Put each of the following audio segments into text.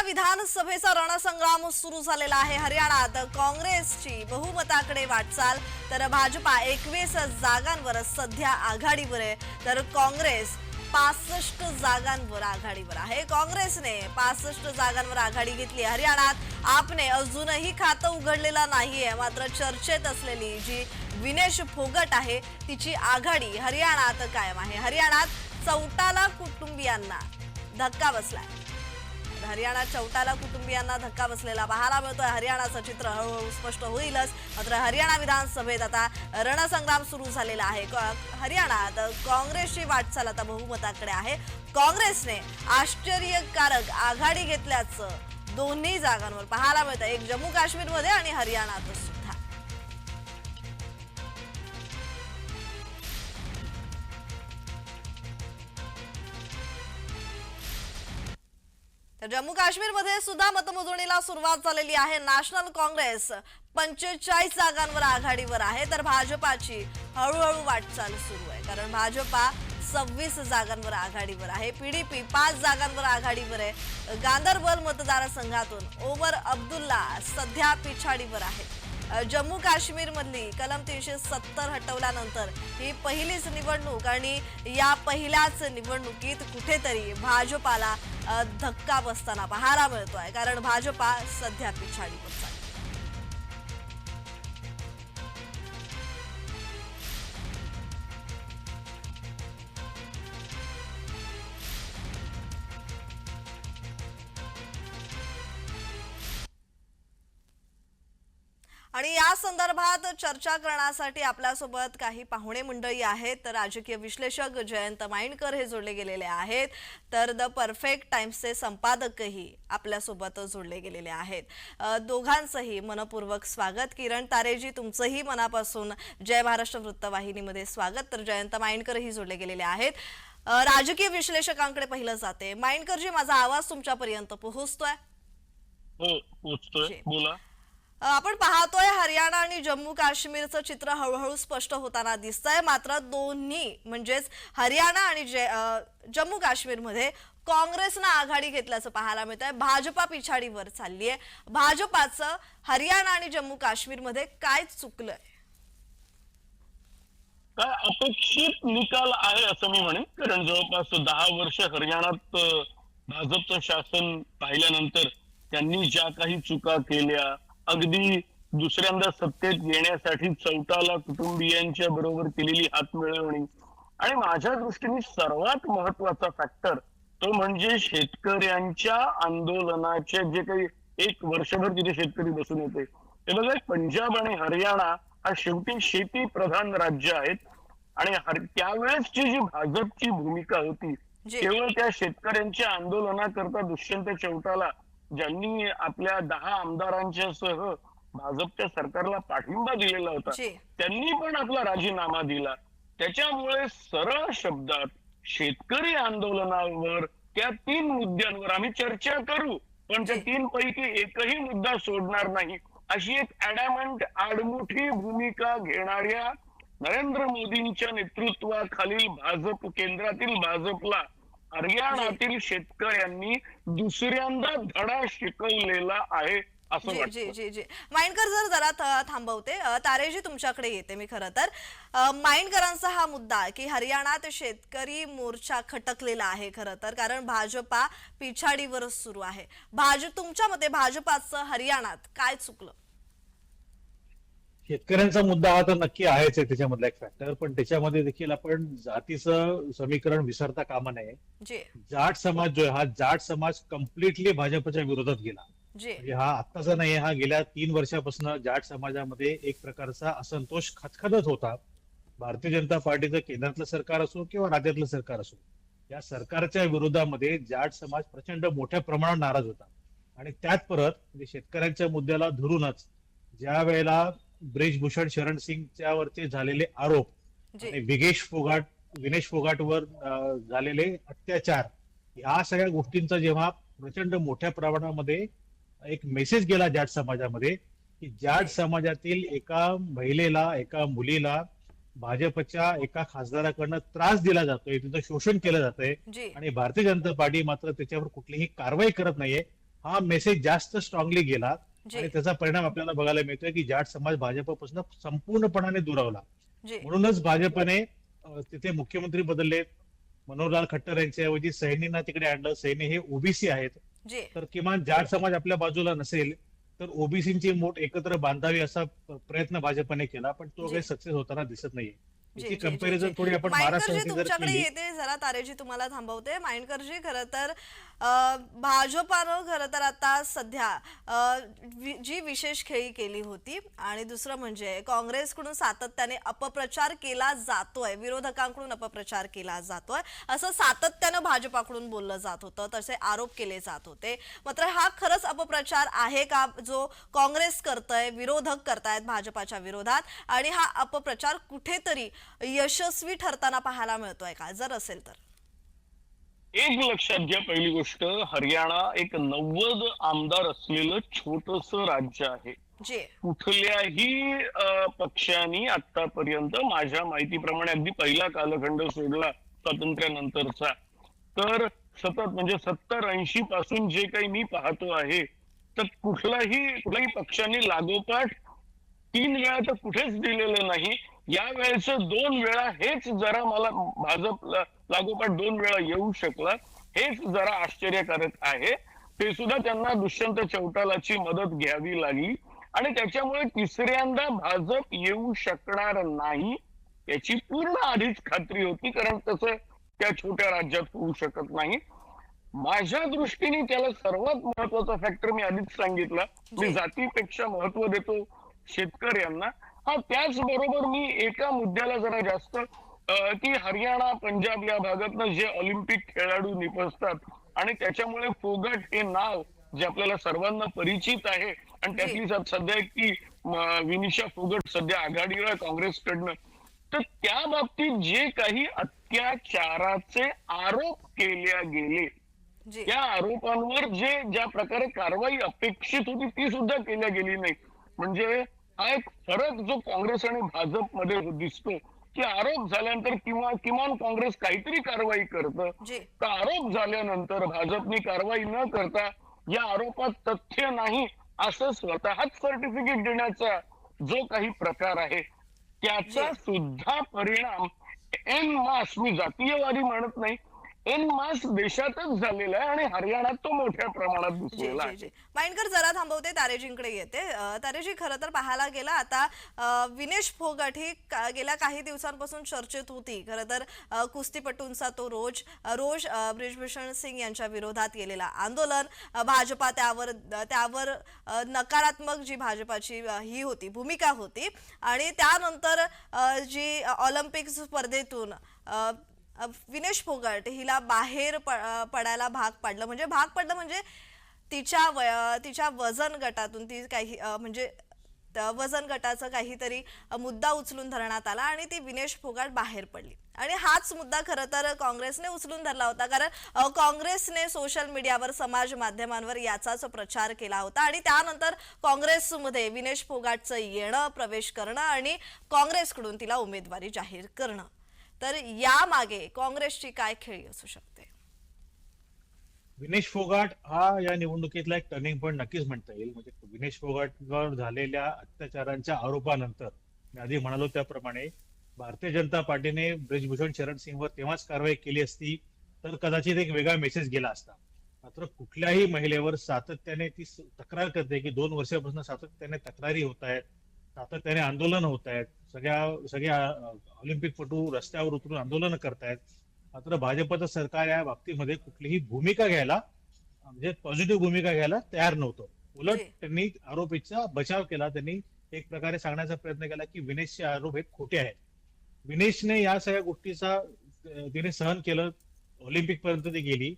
हरियाणा विधानसभेचा रणसंग्राम सुरू झालेला आहे. हरियाणात काँग्रेसची बहुमताकडे वाटचाल तर भाजपा एकवीस जागांवर सध्या आघाडीवर आहे. तर काँग्रेस पासष्ट जागांवर आघाडीवर आहे. काँग्रेसने पासष्ट जागांवर आघाडी घेतली. हरियाणात आपने अजूनही खातं उघडलेलं नाहीये. मात्र चर्चेत असलेली जी विनेश फोगट आहे तिची आघाडी हरियाणात कायम आहे. हरियाणात चौटाला कुटुंबियांना धक्का बसलाय. हरियाणा चौटाला कुटुंबियांना धक्का बसलेला पाहायला मिळतोय. हरियाणाचं चित्र हळूहळू स्पष्ट होईलच. मात्र हरियाणा विधानसभेत आता रणसंग्राम सुरू झालेला आहे. क- हरियाणात काँग्रेसची वाटचाल आता बहुमताकडे आहे. काँग्रेसने आश्चर्यकारक आघाडी घेतल्याचं दोन्ही जागांवर पाहायला मिळतं एक जम्मू काश्मीरमध्ये आणि हरियाणातच तर जम्मू काश्मीरमध्ये सुद्धा मतमोजणीला सुरुवात झालेली आहे. नॅशनल काँग्रेस पंचेचाळीस जागांवर आघाडीवर आहे. तर भाजपाची हळूहळू वाटचाल सुरू आहे. कारण भाजपा सव्वीस जागांवर आघाडीवर आहे. पीडीपी पाच जागांवर आघाडीवर आहे. गांदरबल मतदारसंघातून ओमर अब्दुल्ला सध्या पिछाडीवर आहे. जम्मू काश्मीरमधली कलम तीनशे सत्तर हटवल्यानंतर ही पहिलीच निवडणूक आणि या पहिल्याच निवडणुकीत कुठेतरी भाजपाला धक्का बसताना पाहायला मिळतोय. कारण भाजपा सध्या पिछाडी बसतात आणि या संदर्भात चर्चा करण्यासाठी आपल्यासोबत काही पाहुणे मंडळी आहेत. तर राजकीय विश्लेषक जयंत माइंडकर हे जोडले गेलेले आहेत. तर द परफेक्ट टाइम्सचे संपादकही आपल्यासोबत जोडले गेलेले आहेत. दोघांचंही मनपूर्वक स्वागत. किरण तारेजी तुमचंही मनापासून जय महाराष्ट्र वृत्तवाहिनीमध्ये स्वागत. तर जयंत माइंडकरही जोडले गेलेले आहेत. राजकीय विश्लेषकांकडे पहिलं जाते. माइंडकरजी माझा आवाज तुमच्यापर्यंत पोहोचतोय? हो पोचतोय जी. बोला. आपण पाहतोय हरियाणा आणि जम्मू काश्मीरचं चित्र हळूहळू स्पष्ट होताना दिसतंय. मात्र दोन्ही म्हणजेच हरियाणा आणि जम्मू काश्मीरमध्ये काँग्रेसनं आघाडी घेतल्याचं पाहायला मिळत आहे भाजपा पिछाडीवर चालली आहे भाजपाचं हरियाणा आणि जम्मू काश्मीरमध्ये काय चुकलंय? काय अपेक्षित निकाल आहे असं मी म्हणेन. कारण जवळपास दहा वर्ष हरियाणात भाजपचं शासन पाहिल्यानंतर त्यांनी ज्या काही चुका केल्या अगदी दुसऱ्यांदा सत्तेत येण्यासाठी चौटाला कुटुंबियांच्या बरोबर केलेली हातमिळवणी. आणि माझ्या दृष्टीने सर्वात महत्त्वाचा फॅक्टर तो म्हणजे शेतकऱ्यांच्या आंदोलनाचे जे काही एक वर्षभर तिथे शेतकरी बसून होते. ते बघा पंजाब आणि हरियाणा हा शेवटी शेती प्रधान राज्य आहेत. आणि त्यावेळेसची जी भाजपची भूमिका होती. केवळ त्या शेतकऱ्यांच्या आंदोलनाकरता दुष्यंत चौटाला ज्यांनी आपल्या दहा आमदारांच्या सह भाजपच्या सरकारला पाठिंबा दिलेला होता. त्यांनी पण आपला राजीनामा दिला त्याच्यामुळे सरळ शब्दात शेतकरी आंदोलनावर त्या तीन मुद्द्यांवर आम्ही चर्चा करू पण त्या. तीन पैकी एकही मुद्दा सोडणार नाही अशी एक अडॅमंट आडमुठी भूमिका घेणाऱ्या नरेंद्र मोदींच्या नेतृत्वाखालील भाजप केंद्रातील भाजपला हरियाणातील शेतकऱ्यांनी दुसऱ्यांदा धडा शिकवलेला आहे असं जी जी जी जी. माइंडकर जर जरा थ- थांबवते तारेजी तुमच्याकडे येते मी खरं तर. माइंडकरांचा हा मुद्दा की हरियाणात शेतकरी मोर्चा खटकलेला आहे खरं तर कारण भाजपा पिछाडीवरच सुरू आहे. भाजप तुमच्या मते भाजपाचं हरियाणात काय चुकलं? शेतकऱ्यांचा मुद्दा हा तर नक्की आहेच आहे त्याच्यामधला एक फॅक्टर पण त्याच्यामध्ये देखील आपण जातीचं समीकरण विसरता कामा नये. जाट समाज जो आहे हा जाट समाज कम्प्लिटली भाजपच्या विरोधात गेला. म्हणजे हा आत्ताचा नाही हा गेल्या तीन वर्षापासून जाट समाजामध्ये एक प्रकारचा असंतोष खतखतत होता. भारतीय जनता पार्टीचं केंद्रातलं सरकार असो किंवा राज्यातलं सरकार असो या सरकारच्या विरोधामध्ये जाट समाज प्रचंड मोठ्या प्रमाणात नाराज होता. आणि त्यात परत म्हणजे शेतकऱ्यांच्या मुद्द्याला धरूनच ज्या वेळेला ब्रिजभूषण शरण सिंगच्या वरचे झालेले आरोप आणि विगेश फोगाट विनेश फोगाटवर अं, झालेले अत्याचार या सगळ्या गोष्टींचा जेव्हा प्रचंड मोठ्या प्रमाणामध्ये एक मेसेज गेला जाट समाजामध्ये की जाट समाजातील एका महिलेला एका मुलीला भाजपच्या एका खासदाराकडनं त्रास दिला जातोय तिचं शोषण केलं जातंय आणि भारतीय जनता पार्टी मात्र त्याच्यावर कुठलीही कारवाई करत नाहीये. हा मेसेज जास्त स्ट्रॉंगली गेला. आणि त्याचा परिणाम आपल्याला बघायला मिळतोय की जाट समाज भाजपपासून संपूर्णपणाने दुरावला म्हणूनच भाजपने तिथे मुख्यमंत्री बदलले. मनोहरलाल खट्टर यांच्याऐवजी सैनींना तिकडे आणलं. सैनी हे ओबीसी आहेत. तर किमान जाट समाज आपल्या बाजूला नसेल तर ओबीसीची मोठ एकत्र बांधावी असा प्रयत्न भाजपने केला पण तो. काही सक्सेस होताना दिसत नाहीये. थोडी आपण जर तारेजी तुम्हाला थांबवते. माइंडकरजी खरं तर भाजपानं खरं तर आता सध्या जी विशेष खेळी केली होती आणि दुसरं म्हणजे काँग्रेसकडून सातत्याने अपप्रचार केला जातोय विरोधकांकडून अपप्रचार केला जातोय असं सातत्यानं भाजपाकडून बोललं जात होतं तसे आरोप केले जात होते. मात्र हा खरंच अपप्रचार आहे का जो काँग्रेस करतय विरोधक करतायत भाजपाच्या विरोधात आणि हा अपप्रचार कुठेतरी यशस्वी ठरताना पाहायला मिळतोय का? जर असेल तर. एक लक्षात घ्या पहिली गोष्ट हरियाणा एक नव्वद आमदार असलेलं छोटस राज्य आहे. कुठल्याही पक्षांनी आतापर्यंत माझ्या माहितीप्रमाणे अगदी पहिला कालखंड सोडला स्वातंत्र्यानंतरचा. तर सतत म्हणजे सत्तर ऐंशी पासून जे काही मी पाहतो आहे तर कुठलाही कुठल्याही पक्षांनी लागोपाठ तीन वेळा तर कुठेच दिलेलं नाही. या वेळेचं दोन वेळा हेच जरा मला भाजप लागोपाठ दोन वेळा येऊ शकला. हेच जरा आश्चर्यकारक आहे. ते सुद्धा त्यांना दुष्यंत चौटालाची मदत घ्यावी लागली. आणि त्याच्यामुळे तिसऱ्यांदा भाजप येऊ शकणार नाही याची पूर्ण आधीच खात्री होती कारण तसं त्या छोट्या राज्यात होऊ शकत नाही. माझ्या दृष्टीने त्याला सर्वात महत्त्वाचा फॅक्टर मी आधीच सांगितला. मी. जातीपेक्षा महत्त्व देतो शेतकऱ्यांना. हा त्याचबरोबर मी एका मुद्द्याला जरा जास्त की हरियाणा पंजाब या भागातनं जे ऑलिम्पिक खेळाडू निपजतात आणि त्याच्यामुळे फोगट हे नाव जे आपल्याला सर्वांना परिचित आहे आणि त्यातली सध्या ती म, विनिशा फोगट सध्या आघाडीवर आहे काँग्रेसकडनं. तर त्या बाबतीत जे काही अत्याचाराचे आरोप केले गेले जी. त्या आरोपांवर जे ज्या प्रकारे कारवाई अपेक्षित होती ती सुद्धा केल्या गेली नाही. म्हणजे हा एक फरक जो काँग्रेस आणि भाजपमध्ये दिसतो की आरोप झाल्यानंतर किंवा किमान काँग्रेस काहीतरी कारवाई करतं तर आरोप झाल्यानंतर भाजपने कारवाई न करता या आरोपात तथ्य नाही असं स्वतःच सर्टिफिकेट देण्याचा जो काही प्रकार आहे त्याचा सुद्धा परिणाम एन मास मी जातीयवादी म्हणत नाही एन मास देशातच झालेला आहे आणि हरियाणात तो मोठ्या प्रमाणात दिसलेला माइंडकर जरा थांबवते तारेजींकडे येते. तारेजी खरं तर पाहायला गेला आता विनेश फोगट ही गेल्या काही दिवसांपासून चर्चेत होती. खरं तर कुस्तीपटूंचा तो रोज रोज ब्रिजभूषण सिंग यांच्या विरोधात केलेला आंदोलन भाजपा त्यावर त्यावर नकारात्मक जी भाजपाची ही होती भूमिका होती. आणि त्यानंतर जी ऑलिम्पिक स्पर्धेतून विनेश फोगट हिला बाहेर प- पडायला भाग पाडलं. म्हणजे भाग पडलं म्हणजे तिच्या वय तिच्या वजन गटातून ती काही म्हणजे त- वजन गटाचं काहीतरी मुद्दा उचलून धरण्यात आला आणि ती विनेश फोगाट बाहेर पडली. आणि हाच मुद्दा खरं तर काँग्रेसने उचलून धरला होता. कारण काँग्रेसने सोशल मीडियावर समाज माध्यमांवर याचाच प्रचार केला होता आणि त्यानंतर काँग्रेसमध्ये विनेश फोगाटचं येणं प्रवेश करणं आणि काँग्रेसकडून तिला उमेदवारी जाहीर करणं. तर यामागे काँग्रेसची काय खेळी असू शकते? विनेश फोगाट हा या निवडणुकीतला एक टर्निंग पॉईंट नक्कीच म्हणता येईल. म्हणजे विनेश फोगाटवर झालेल्या अत्याचारांच्या आरोपानंतर मी आधी म्हणालो त्याप्रमाणे भारतीय जनता पार्टीने ब्रिजभूषण शरण सिंगवर तेव्हाच कारवाई केली असती तर कदाचित एक वेगळा मेसेज गेला असता. मात्र कुठल्याही महिलेवर सातत्याने ती तक्रार करते की दोन वर्षापासून सातत्याने तक्रारी होत आहेत. सातत्याने आंदोलन होत आहेत. सगळ्या सगळ्या ऑलिम्पिकपटू रस्त्यावर उतरून आंदोलन करतायत. मात्र भाजपचं सरकार या बाबतीमध्ये कुठलीही भूमिका घ्यायला म्हणजे पॉझिटिव्ह भूमिका घ्यायला तयार नव्हतं. उलट. त्यांनी आरोपीचा बचाव केला. त्यांनी एक प्रकारे सांगण्याचा प्रयत्न केला की विनेशचे आरोप हे खोटे आहेत. विनेशने या सगळ्या गोष्टीचा तिने सहन केलं. ऑलिम्पिक पर्यंत ती गेली.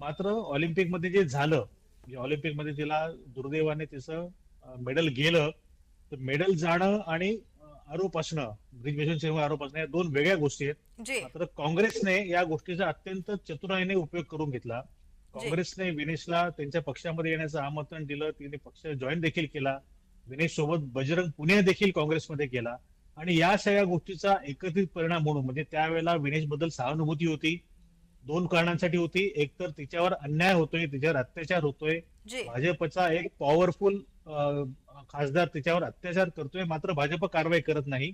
मात्र ऑलिम्पिकमध्ये जे झालं म्हणजे ऑलिम्पिकमध्ये तिला दुर्दैवाने तिचं मेडल गेलं तर मेडल जाणं आणि आरोप असणं ब्रिजभूषण सिंह आरोप असणं या दोन वेगळ्या गोष्टी आहेत. मात्र काँग्रेसने या गोष्टीचा अत्यंत चतुराईने उपयोग करून घेतला. काँग्रेसने विनेशला त्यांच्या पक्षामध्ये येण्याचं आमंत्रण दिलं. तिने पक्ष जॉईन देखील केला. विनेश सोबत बजरंग पुणे देखील काँग्रेसमध्ये केला आणि या सगळ्या गोष्टीचा एकत्रित परिणाम म्हणून म्हणजे त्यावेळेला विनेशबद्दल सहानुभूती होती. दोन कारणांसाठी होती. एक तर तिच्यावर अन्याय होतोय तिच्यावर अत्याचार होतोय. भाजपचा एक पॉवरफुल खासदार तिच्यावर अत्याचार करतोय मात्र भाजप कारवाई करत नाही.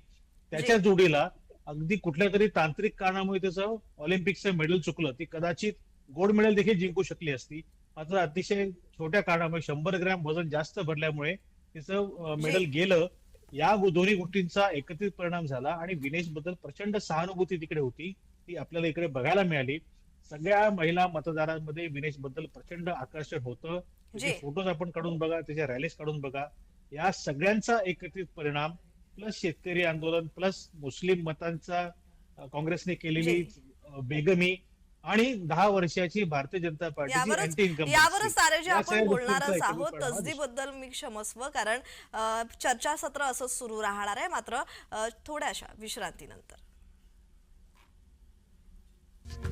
त्याच्या जोडीला अगदी कुठल्या तरी तांत्रिक कारणामुळे त्याचं ऑलिम्पिकचं मेडल चुकलं ती कदाचित गोल्ड मेडल देखील जिंकू शकली असती. मात्र अतिशय छोट्या कारणामुळे शंभर ग्रॅम वजन जास्त भरल्यामुळे तिचं मेडल गेलं. या दोन्ही गोष्टींचा एकत्रित परिणाम झाला आणि विनेशबद्दल प्रचंड सहानुभूती तिकडे होती ती आपल्याला इकडे बघायला मिळाली. सगळ्या महिला मतदारांमध्ये विनेशबद्दल प्रचंड आकर्षण होतं. त्याचे फोटोज आपण काढून बघा त्याच्या रॅलीज काढून बघा. या सगळ्यांचा एकत्रित परिणाम प्लस शेतकरी आंदोलन प्लस मुस्लिम मतांचा काँग्रेसने केलेली बेगमी आणि दहा वर्षाची भारतीय जनता पार्टीची यावरच अँटी इन्कम यावरच तारेजी या आपण बोलणारच आहोत तसदीबद्दल मी क्षमस्व कारण चर्चासत्र असंच सुरू राहणार आहे मात्र थोड्याशा विश्रांतीनंतर.